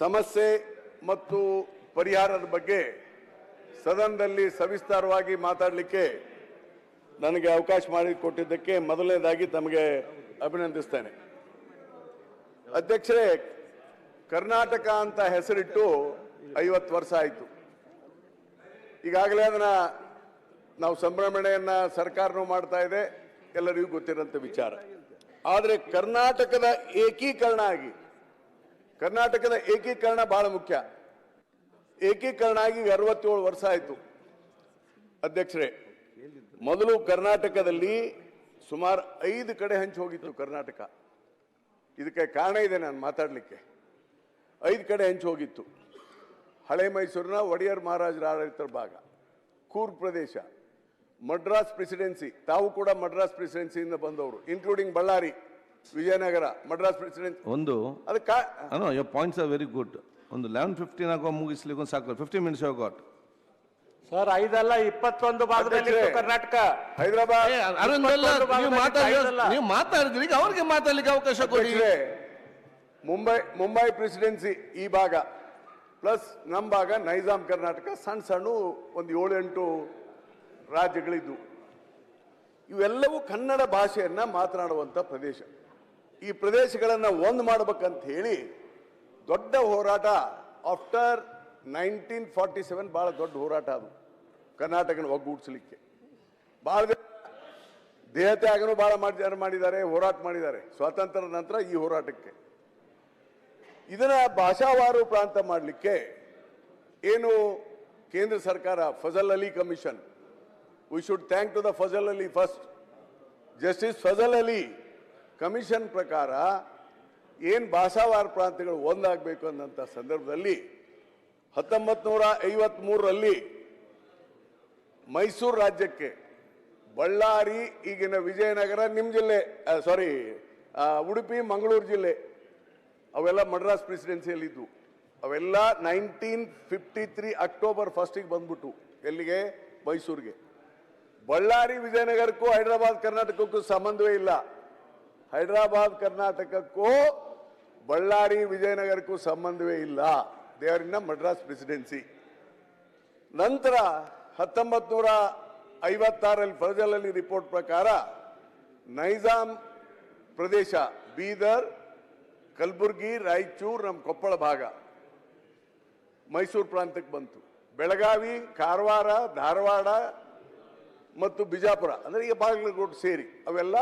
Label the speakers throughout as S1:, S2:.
S1: ಸಮಸ್ಯೆ ಮತ್ತು ಪರಿಹಾರದ ಬಗ್ಗೆ ಸದನದಲ್ಲಿ ಸವಿಸ್ತಾರವಾಗಿ ಮಾತಾಡಲಿಕ್ಕೆ ನನಗೆ ಅವಕಾಶ ಮಾಡಿಕೊಟ್ಟಿದ್ದಕ್ಕೆ ಮೊದಲನೇದಾಗಿ ತಮಗೆ ಅಭಿನಂದಿಸ್ತೇನೆ. ಅಧ್ಯಕ್ಷರೇ, ಕರ್ನಾಟಕ ಅಂತ ಹೆಸರಿಟ್ಟು ಐವತ್ತು ವರ್ಷ ಆಯಿತು. ಈಗಾಗಲೇ ಅದನ್ನ ನಾವು ಸಂಭ್ರಮಣೆಯನ್ನು ಸರ್ಕಾರನೂ ಮಾಡ್ತಾ ಇದೆ, ಎಲ್ಲರಿಗೂ ಗೊತ್ತಿರೋಂಥ ವಿಚಾರ. ಆದರೆ ಕರ್ನಾಟಕದ ಏಕೀಕರಣ ಆಗಿ ಕರ್ನಾಟಕದ ಏಕೀಕರಣ ಬಹಳ ಮುಖ್ಯ. ಏಕೀಕರಣ ಆಗಿ ಅರವತ್ತೇಳು ವರ್ಷ ಆಯಿತು. ಅಧ್ಯಕ್ಷರೇ, ಮೊದಲು ಕರ್ನಾಟಕದಲ್ಲಿ ಸುಮಾರು ಐದು ಕಡೆ ಹಂಚಿ ಹೋಗಿತ್ತು ಕರ್ನಾಟಕ. ಇದಕ್ಕೆ ಕಾರಣ ಇದೆ ನಾನು ಮಾತಾಡಲಿಕ್ಕೆ. ಐದು ಕಡೆ ಹಂಚಿ ಹೋಗಿತ್ತು. ಹಳೆ ಮೈಸೂರಿನ ಒಡೆಯರ್ ಮಹಾರಾಜರ ಆಡಳಿತರ ಭಾಗ, ಕೂರ್ ಪ್ರದೇಶ ಮಡ್ರಾಸ್ ಪ್ರೆಸಿಡೆನ್ಸಿ ತಾವು ಕೂಡ ಮಡ್ರಾಸ್ ಪ್ರೆಸಿಡೆನ್ಸಿಯಿಂದ ಬಂದವರು ಇನ್ಕ್ಲೂಡಿಂಗ್ ಬಳ್ಳಾರಿ. ವಿಜಯನಗರ ಮಡ್ರಾಸ್ ಪ್ರೆಸಿಡೆಂಟ್
S2: ಒಂದು
S1: ಅದಕ್ಕೆ
S2: and your points are very good ಒಂದು ಲೆವೆನ್ ಫಿಫ್ಟೀನ್ ಆಗೋ ಮುಗಿಸ್ಲಿಕ್ಕೆ ಒಂದು ಸಾಕು fifteen minutes you got
S3: sir ಐದಲ್ಲ ಇಪ್ಪತ್ತೊಂದು ಭಾಗದಲ್ಲಿ ಕರ್ನಾಟಕ.
S1: ಹೈದರಾಬಾದ್
S2: ಅರವಿಂದ್ ನೀವು ಮಾತಾಡಿ ನೀವು ಮಾತಾಡಿದ್ರಿ ಈಗ ಅವ್ರಿಗೆ ಮಾತಾಡ್ಲಿಕ್ಕೆ ಅವಕಾಶ ಕೊಡಿ.
S1: ಮುಂಬೈ ಮುಂಬೈ ಪ್ರೆಸಿಡೆನ್ಸಿ ಈ ಭಾಗ ಪ್ಲಸ್ ನಮ್ಮ ಭಾಗ ನೈಜಾಮ್ ಕರ್ನಾಟಕ ಸಣ್ಣ ಸಣ್ಣ ಒಂದು ಏಳೆಂಟು ರಾಜ್ಯಗಳಿದ್ದು. ಇವೆಲ್ಲವೂ ಕನ್ನಡ ಭಾಷೆಯನ್ನು ಮಾತನಾಡುವಂಥ ಪ್ರದೇಶ. ಈ ಪ್ರದೇಶಗಳನ್ನು ಒಂದು ಮಾಡ್ಬೇಕಂತ ಹೇಳಿ ದೊಡ್ಡ ಹೋರಾಟ ಆಫ್ಟರ್ ನೈನ್ಟೀನ್ ಫಾರ್ಟಿ ಸೆವೆನ್ ಭಾಳ ದೊಡ್ಡ ಹೋರಾಟ ಅದು, ಕರ್ನಾಟಕನ ಒಗ್ಗೂಡಿಸಲಿಕ್ಕೆ ಭಾಳ ದೇಹತ್ಯಾಗನೂ ಭಾಳ ಮಾಡಿ ಮಾಡಿದ್ದಾರೆ, ಹೋರಾಟ ಮಾಡಿದ್ದಾರೆ, ಸ್ವಾತಂತ್ರ್ಯದ ನಂತರ ಈ ಹೋರಾಟಕ್ಕೆ. ಇದನ್ನ ಭಾಷಾವಾರು ಪ್ರಾಂತ ಮಾಡಲಿಕ್ಕೆ ಏನು ಕೇಂದ್ರ ಸರ್ಕಾರ, Fazal Ali commission we should thank to the Fazal Ali first justice Fazal Ali commission ಪ್ರಕಾರ ಏನು ಭಾಷಾವಾರ ಪ್ರಾಂತ್ಯಗಳು ಒಂದಾಗಬೇಕು ಅನ್ನೋಂಥ ಸಂದರ್ಭದಲ್ಲಿ ಹತ್ತೊಂಬತ್ತು ನೂರ ಐವತ್ಮೂರರಲ್ಲಿ ಮೈಸೂರು ರಾಜ್ಯಕ್ಕೆ ಬಳ್ಳಾರಿ, ಈಗಿನ ವಿಜಯನಗರ ನಿಮ್ಮ ಜಿಲ್ಲೆ ಸಾರಿ ಉಡುಪಿ, ಮಂಗಳೂರು ಜಿಲ್ಲೆ, ಅವೆಲ್ಲ ಮಡ್ರಾಸ್ ಪ್ರೆಸಿಡೆನ್ಸಿಯಲ್ಲಿದ್ದವು ಅವೆಲ್ಲ ನೈನ್ಟೀನ್ ಫಿಫ್ಟಿ ತ್ರೀ ಅಕ್ಟೋಬರ್ ಫಸ್ಟಿಗೆ ಬಂದ್ಬಿಟ್ಟು ಎಲ್ಲಿಗೆ? ಮೈಸೂರಿಗೆ. ಬಳ್ಳಾರಿ, ವಿಜಯನಗರಕ್ಕೂ ಹೈದರಾಬಾದ್, ಕರ್ನಾಟಕಕ್ಕೂ ಸಂಬಂಧವೇ ಇಲ್ಲ. ಹೈದರಾಬಾದ್, ಕರ್ನಾಟಕಕ್ಕೂ ಬಳ್ಳಾರಿ, ವಿಜಯನಗರಕ್ಕೂ ಸಂಬಂಧವೇ ಇಲ್ಲ. They are in Madras presidency ನಂತರ ಹತ್ತೊಂಬತ್ತು ನೂರ ಐವತ್ತಾರಲ್ಲಿ ಫಜಲಲ್ಲಿ ರಿಪೋರ್ಟ್ ಪ್ರಕಾರ ನೈಜಾಮ್ ಪ್ರದೇಶ ಬೀದರ್, ಕಲಬುರ್ಗಿ, ರಾಯಚೂರು, ನಮ್ಮ ಕೊಪ್ಪಳ ಭಾಗ ಮೈಸೂರು ಪ್ರಾಂತಕ್ಕೆ ಬಂತು. ಬೆಳಗಾವಿ, ಕಾರವಾರ, ಧಾರವಾಡ ಮತ್ತು ಬಿಜಾಪುರ, ಅಂದರೆ ಈಗ ಬಾಗಲಕೋಟೆ ಸೇರಿ. ಅವೆಲ್ಲ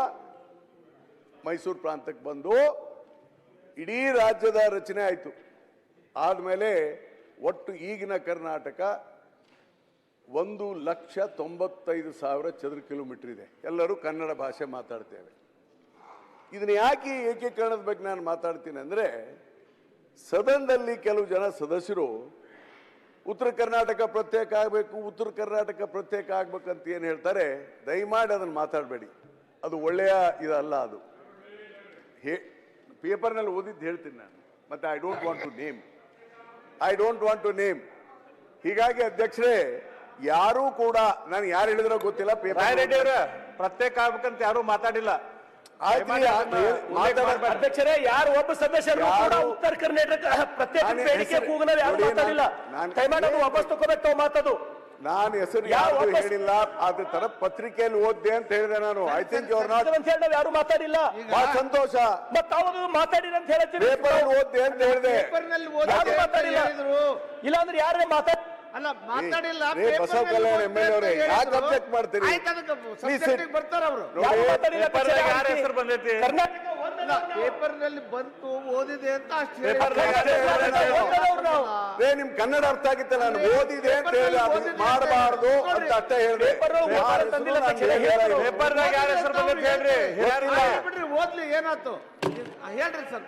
S1: ಮೈಸೂರು ಪ್ರಾಂತಕ್ಕೆ ಬಂದು ಇಡೀ ರಾಜ್ಯದ ರಚನೆ ಆಯಿತು. ಆದಮೇಲೆ ಒಟ್ಟು ಈಗಿನ ಕರ್ನಾಟಕ ಒಂದು ಲಕ್ಷ ತೊಂಬತ್ತೈದು ಸಾವಿರ ಚದುರ ಕಿಲೋಮೀಟರ್ ಇದೆ. ಎಲ್ಲರೂ ಕನ್ನಡ ಭಾಷೆ ಮಾತಾಡ್ತೇವೆ. ಇದನ್ನ ಯಾಕೆ ಏಕೀಕರಣದ ಬಗ್ಗೆ ನಾನು ಮಾತಾಡ್ತೀನಿ ಅಂದರೆ, ಸದನದಲ್ಲಿ ಕೆಲವು ಜನ ಸದಸ್ಯರು, ಉತ್ತರ ಕರ್ನಾಟಕ ಪ್ರತ್ಯೇಕ ಆಗಬೇಕು, ಉತ್ತರ ಕರ್ನಾಟಕ ಪ್ರತ್ಯೇಕ ಆಗಬೇಕಂತ ಏನು ಹೇಳ್ತಾರೆ, ದಯಮಾಡಿ ಅದನ್ನು ಮಾತಾಡಬೇಡಿ. ಅದು ಒಳ್ಳೆಯ ಇದಲ್ಲ ಅದು. ಹೇ ಪೇಪರ್ನಲ್ಲಿ ಓದಿದ್ದು ಹೇಳ್ತೀನಿ ನಾನು. ಮತ್ತೆ I don't want to name I don't want to name ಹೀಗಾಗಿ ಅಧ್ಯಕ್ಷರೇ ಯಾರೂ ಕೂಡ ನಾನು ಯಾರು ಹೇಳಿದ್ರೋ ಗೊತ್ತಿಲ್ಲ ಪೇಪರ್
S3: ಅವರ ಪ್ರತ್ಯೇಕ ಆಗ್ಬೇಕಂತ ಯಾರು ಮಾತಾಡಿಲ್ಲ.
S4: ಅಧ್ಯಕ್ಷರೇ ಯಾರು ಒಬ್ಬ ಸದಸ್ಯರು ಕೂಡ ಉತ್ತರ ಕರ್ನಾಟಕ ಪ್ರತ್ಯೇಕ ಬೇಡಿಕೆ ಕೂಗನವ್ರು ಯಾರು ಮಾತಾಡಿಲ್ಲ. ವಾಪಸ್ ತಗೋಬೇಕು ತಾವು ಮಾತದು
S1: ನಾನು ಹೆಸರು
S4: ಯಾವ
S1: ಯಾರು ಹೇಳಿಲ್ಲ ಅದ್ರ ತರ ಪತ್ರಿಕೆಯಲ್ಲಿ ಓದ್ದೆ ಅಂತ ಹೇಳಿದೆ ನಾನು ಐ ಥಿಂಕ್ ಯುವರ್ ನಾಟ್
S4: ಅಂತ ಹೇಳಿ ನಾವು ಯಾರು ಮಾತಾಡಿಲ್ಲ
S1: ಬಹಳ ಸಂತೋಷ
S4: ಮತ್ತೆ ಅವರು ಮಾತಾಡಿರಿ ಅಂತ ಹೇಳ್ತೀನಿ
S1: ಪೇಪರ್ ಓದ್ದೆ ಅಂತ ಹೇಳಿದೆ
S4: ಯಾರು ಮಾತಾಡಿಲ್ಲ ಇಲ್ಲ ಅಂದ್ರೆ ಯಾರೇ ಮಾತಾಡ
S5: ಅಲ್ಲ ಮಾತಾಡಿಲ್ಲ
S1: ಬಸವ ಕಲ್ಯಾಣ. ಅವರೇ, ಯಾಕೆ. ಮಾಡ್ತೀರಿ?
S5: ಬರ್ತಾರ ಅವರು
S4: ಯಾರು ಮಾತಾಡಿಲ್ಲ? ಕರ್ನಾಟಕ.
S5: ಪೇಪರ್ನಲ್ಲಿ ಬಂತು ಓದಿದೆ ಅಂತ ಅಷ್ಟೇ
S1: ನಿಮ್ ಕನ್ನಡ ಅರ್ಥ ಆಗಿತ್ತ ನಾನು ಓದಿದೆ ಅಂತ
S5: ಹೇಳಿ
S1: ಮಾಡಬಾರದು ಅಂತ ಅಷ್ಟೇ ಹೇಳಿದೆ.
S4: ಪೇಪರ್ ಪೇಪರ್
S3: ಪೇಪರ್ನಾಗ ಯಾರ ಹೆಸರು ಬಂದೈತಿ ಹೇಳ್ರಿ.
S5: ಓದ್ಲಿ ಏನಾಯ್ತು. ಹೇಳ್ರಿ ಸರ್